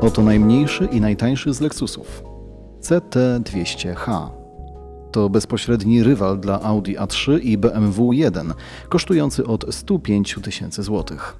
Oto najmniejszy i najtańszy z Lexusów CT200H. To bezpośredni rywal dla Audi A3 i BMW 1, kosztujący od 105 tysięcy złotych.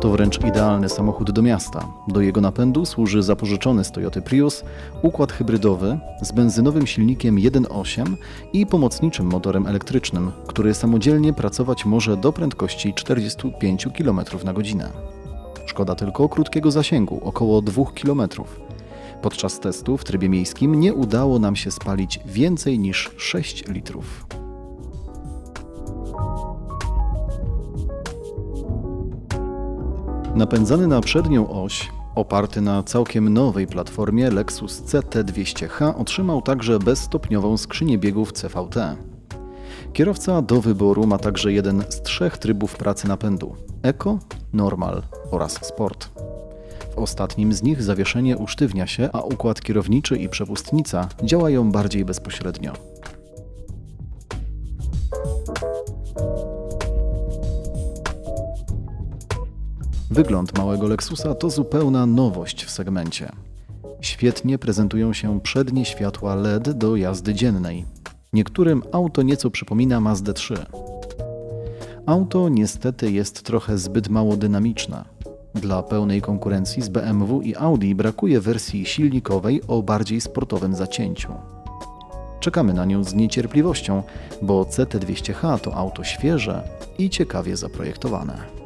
To wręcz idealny samochód do miasta. Do jego napędu służy zapożyczony z Prius układ hybrydowy z benzynowym silnikiem 1.8 i pomocniczym motorem elektrycznym, który samodzielnie pracować może do prędkości 45 km na godzinę. Szkoda tylko krótkiego zasięgu, około 2 km. Podczas testu w trybie miejskim nie udało nam się spalić więcej niż 6 litrów. Napędzany na przednią oś, oparty na całkiem nowej platformie Lexus CT200H otrzymał także bezstopniową skrzynię biegów CVT. Kierowca do wyboru ma także jeden z trzech trybów pracy napędu: Eco, Normal oraz Sport. W ostatnim z nich zawieszenie usztywnia się, a układ kierowniczy i przepustnica działają bardziej bezpośrednio. Wygląd małego Lexusa to zupełna nowość w segmencie. Świetnie prezentują się przednie światła LED do jazdy dziennej. Niektórym auto nieco przypomina Mazda 3. Auto niestety jest trochę zbyt mało dynamiczne. Dla pełnej konkurencji z BMW i Audi brakuje wersji silnikowej o bardziej sportowym zacięciu. Czekamy na nią z niecierpliwością, bo CT200H to auto świeże i ciekawie zaprojektowane.